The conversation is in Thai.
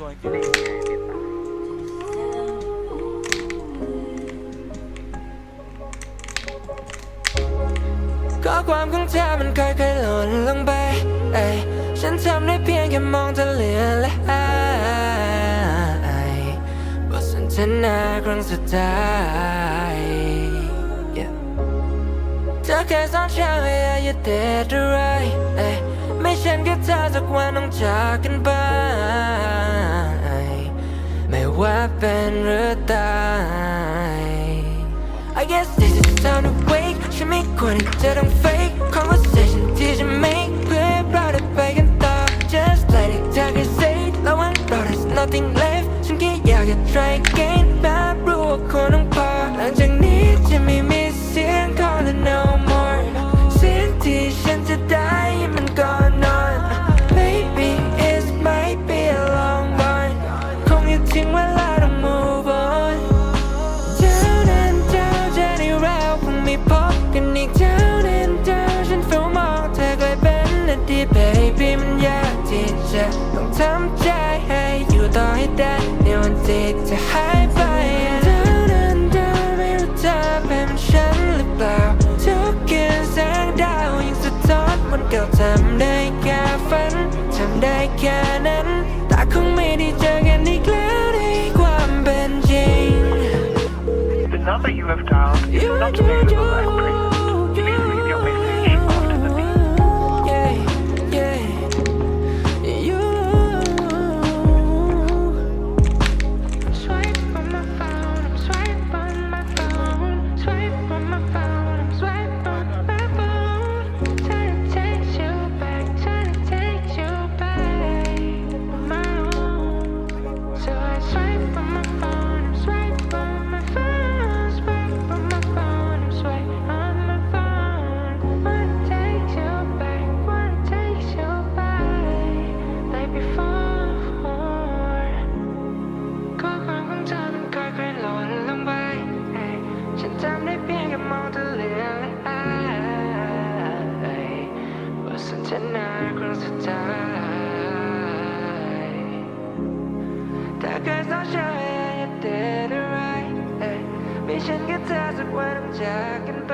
ตัวจริงก็ความของเธอมันค่อยๆหล่นลงไปเอ้ยฉันทำได้เพียงแค่มองเธอเหลือและอายบทสนทนาครั้งสุดท้ายเธอเคยสอนฉันให้อย่าเด็ดอะไรเอ้ยไม่ฉันกับเธอสักวันต้องจากกันไป ว่าเป็นหรือตาย I guess this is the time to wake ฉันไม่ควรที่จะต้อง fake conversation ที่จะ make เพื่อให้เราได้ไปกันต่อ just let it take a say แล้ววันเรา there's nothing left ฉันแค่อยากจะ try again แบบรู้ว่าควรต้องพอหลังจาก ำใจให้อยู่ต่อให้ได้ในวันที่จะหายไปเจ้านั้นเจ้าไม่รู้เธอเป็นฉันหรือเปล่าทุกคืนแสงดาวยังสะท้อนวันเก่าทำได้แค่ฝันทำได้แค่นั้นแต่คงไม่ได้เจอกันอีกแล้วในความเป็นจริง The number you have dialed is You, not you, available at present. I'm a นทนาครั้งสุดท้ายถ้าเคยสอนฉันให้อย่าเด็ดอะไรเอ้ยมีฉันก็เธอสักวันจากกันไป